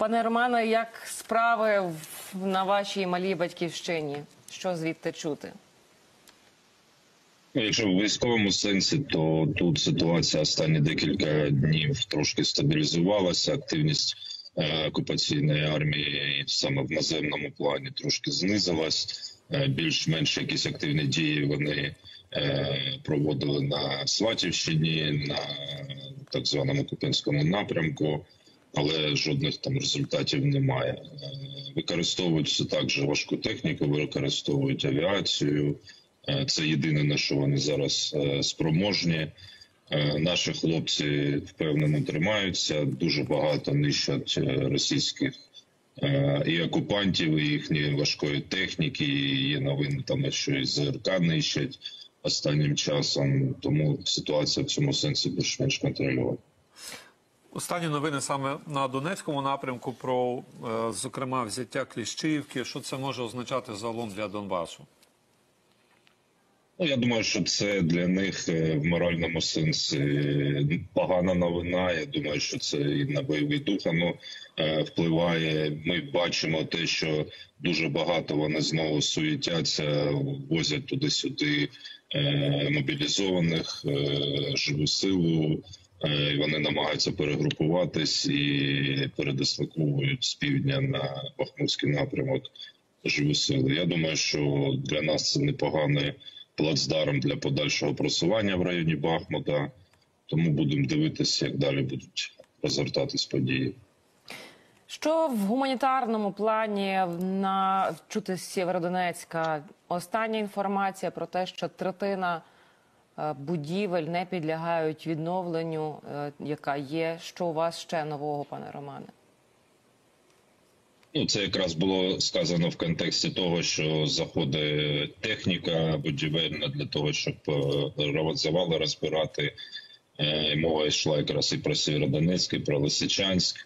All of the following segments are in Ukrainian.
Пане Романе, як справи на вашій малій батьківщині? Що звідти чути? Якщо в військовому сенсі, то тут ситуація останні декілька днів трошки стабілізувалася. Активність е, окупаційної армії саме в наземному плані трошки знизилась. Е, Більш-менш якісь активні дії вони е, проводили на Сватівщині, на так званому Купинському напрямку, але жодних там результатів немає. Е, Використовують все так же важку техніку, використовують авіацію. Е, Це єдине на що вони зараз е, спроможні. Наші хлопці впевнено тримаються. Дуже багато нищать російських і окупантів, і їхньої важкої техніки. Є новини там, що і ЗРК нищать останнім часом. Тому ситуація в цьому сенсі більш-менш контрольована. Останні новини саме на Донецькому напрямку про, е, зокрема, взяття Кліщівки. Що це може означати загалом для Донбасу? Ну, я думаю, що це для них е, в моральному сенсі е, погана новина. Я думаю, що це і на бойовий дух воно е, впливає. Ми бачимо те, що дуже багато вони знову суетяться, возять туди-сюди мобілізованих, живу силу. Е, Вони намагаються перегрупуватись і передислоковують з півдня на Бахмутський напрямок живу силу. Я думаю, що для нас це непоганий плацдарм для подальшого просування в районі Бахмута. Тому будемо дивитися, як далі будуть розгортатись події. Що в гуманітарному плані на чути з Сєвєродонецька? Остання інформація про те, що третина будівель не підлягають відновленню, е, яка є. Що у вас ще нового, пане Романе? Ну, це якраз було сказано в контексті того, що заходить техніка будівельна для того, щоб е, завали розбирати. Е, і Мова йшла якраз і про Сєвєродонецьк, і про Лисичанськ.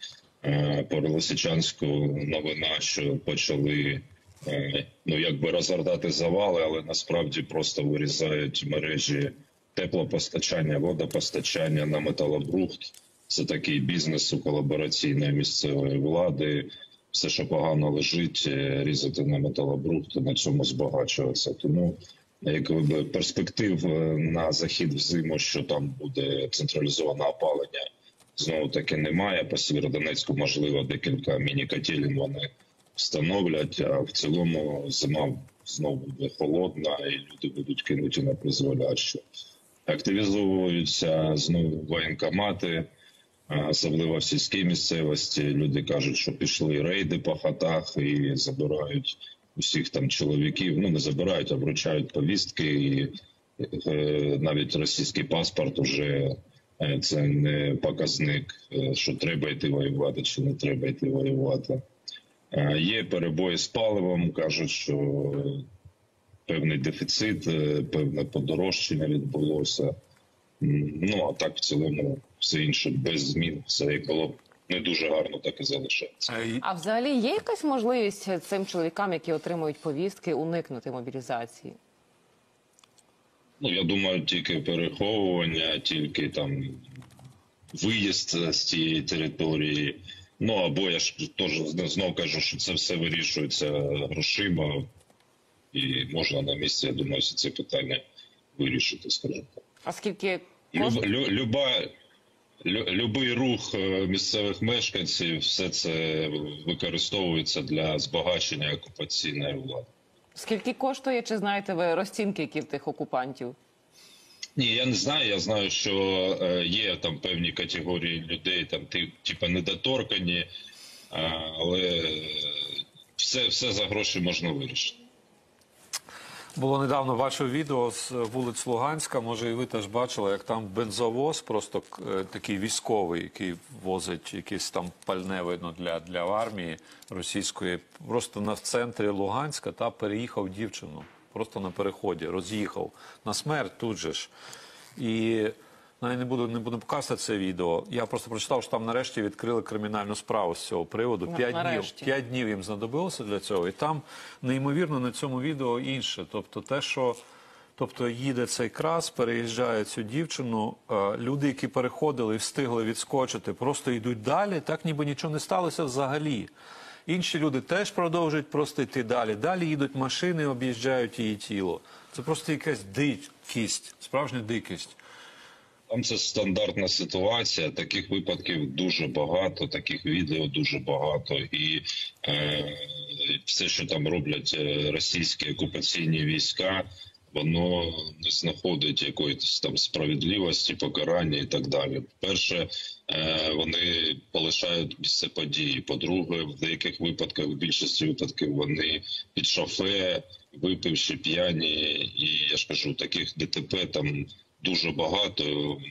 Е, Про Лисичанську новина, що почали е, ну якби розгортати завали, але насправді просто вирізають мережі теплопостачання, водопостачання на металобрухт. Це такий бізнес у колабораційної місцевої влади. Все, що погано лежить, е, різати на металобрухт, на цьому збагачуватися. Тому якби перспектив е, на захід в зиму, що там буде централізоване опалення, знову таки немає. По Сєвєродонецьку, можливо, декілька міні-котелень вони встановлять. А в цілому зима знову буде холодна, і люди будуть кинуті на призволяще. Активізовуються знову воєнкомати. А Особливо в сільській місцевості люди кажуть, що пішли рейди по хатах і забирають усіх там чоловіків. Ну не забирають, а вручають повістки. І е, навіть російський паспорт уже е, це не показник, е, що треба йти воювати чи не треба йти воювати. Е, Є перебої з паливом, кажуть, що певний дефіцит, е, певне подорожчання відбулося. Ну а так в цілому все інше без змін, все як було не дуже гарно, так і залишається. Е, А взагалі є якась можливість цим чоловікам, які отримують повістки, уникнути мобілізації? Ну я думаю, тільки переховування, тільки там виїзд з цієї території. Ну або я ж теж знов кажу, що це все вирішується грошима, і можна на місці, я думаю, всі ці питання вирішити, скажімо так. А скільки Люб, лю, люба, лю, любий рух е, місцевих мешканців, все це використовується для збагачення окупаційної влади. Скільки коштує, чи знаєте ви розцінки, які в тих окупантів? Ні, я не знаю. Я знаю, що е, є там певні категорії людей, там ти, типа недоторкані, е, але все, все за гроші можна вирішити. Було недавно бачив відео з вулиць Луганська. Може, і ви теж бачили, як там бензовоз, просто е, такий військовий, який возить якесь там пальне видно для, для армії російської. Просто на центрі Луганська та переїхав дівчину. Просто на переході, роз'їхав на смерть тут же ж. І навіть не буду не буду показувати це відео. Я просто прочитав, що там нарешті відкрили кримінальну справу з цього приводу. П'ять днів, п'ять днів їм знадобилося для цього. І там неймовірно на цьому відео інше. Тобто, те, що Тобто їде цей крас, переїжджає цю дівчину. е, Люди, які переходили і встигли відскочити, просто йдуть далі, так ніби нічого не сталося взагалі. Інші люди теж продовжують просто йти далі. Далі їдуть машини, об'їжджають її тіло. Це просто якась дикість, справжня дикість. Там це стандартна ситуація. Таких випадків дуже багато, таких відео дуже багато, і е, все, що там роблять е, російські окупаційні війська, воно не знаходить якоїсь там справедливості, покарання і так далі. Перше, е, вони полишають місце події. По-друге, в деяких випадках, в більшості випадків, вони під шофе, випивши п'яні, і я ж кажу, таких ДТП там дуже багато.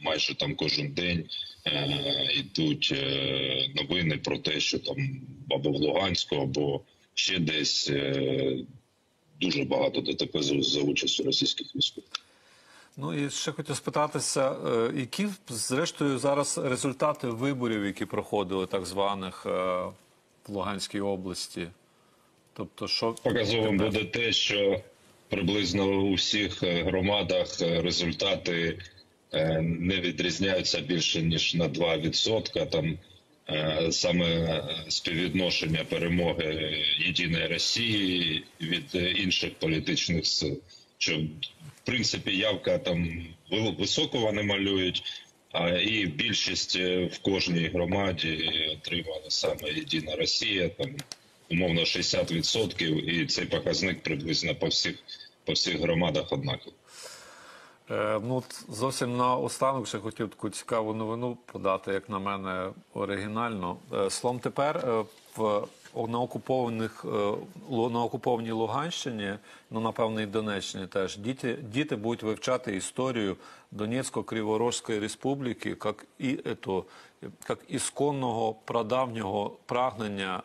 Майже там кожен день е, йдуть е, новини про те, що там або в Луганську, або ще десь е, дуже багато ДТП за, участю російських військових. Ну і ще хотів спитатися, які зрештою зараз результати виборів, які проходили так званих в Луганській області? Тобто, що Показовим буде те, що приблизно у всіх е, громадах е, результати е, не відрізняються більше ніж на 2%. Там саме співвідношення перемоги єдиної Росії від інших політичних сил. Що в принципі явка там ви- високо вони малюють. А і більшість в кожній громаді отримала саме єдина Росія. Там умовно 60%, і цей показник приблизно по всіх по всіх громадах однаковий. Е, ну, зовсім на останок ще хотів таку цікаву новину подати, як на мене, оригінально. Е, Словом, тепер е, в на окупованих на окупованій Луганщині, ну напевно, і Донеччині теж діти, діти будуть вивчати історію Донецько-Криворожської республіки, як і ето, як ісконного прадавнього прагнення.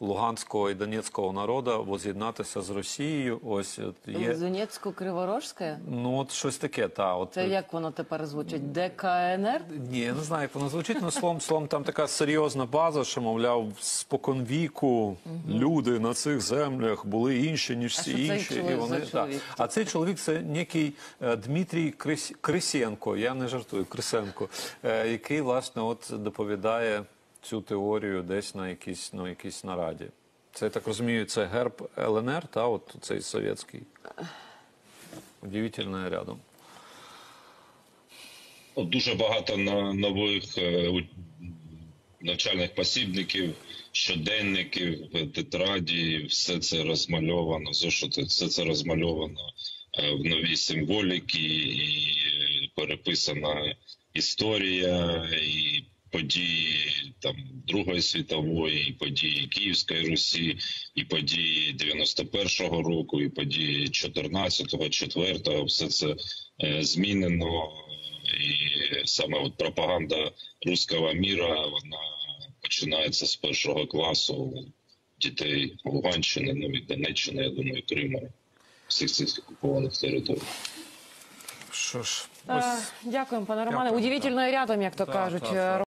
Е, Луганського і Донецького народу воз'єднатися з Росією. Ось є Донецько Криворожське? Ну, от щось таке, та от Це як воно тепер звучить? ДКНР? ні, я не знаю, як воно звучить, але словом, словом, там така серйозна база, що мовляв, споконвіку люди на цих землях були інші, ніж А всі що інші. чоловік і вони чоловік? А цей чоловік це некий е, Дмитрій Крис... Крисенко, я не жартую, Крисенко, е, який власне от доповідає цю теорію десь на якійсь ну, якійсь нараді. Це я так розумію, це герб ЛНР, та от цей совєтський. Удивительно рядом. Дуже багато нових е, навчальних посібників, щоденників, тетраді, все це розмальовано, все це розмальовано е, в новій символіки, і е, переписана історія, і події там Другої світової, і події Київської Русі, і події 91-го року, і події 14-го, 4-го, все це е, змінено. І саме от пропаганда руського міра вона починається з першого класу дітей Луганщини, ну і Донеччини, я думаю, Криму, всіх цих окупованих територій. Що ж, Е, ось Дякуємо, пане Романе. Удивительно рядом, як то Так, кажуть. так, так.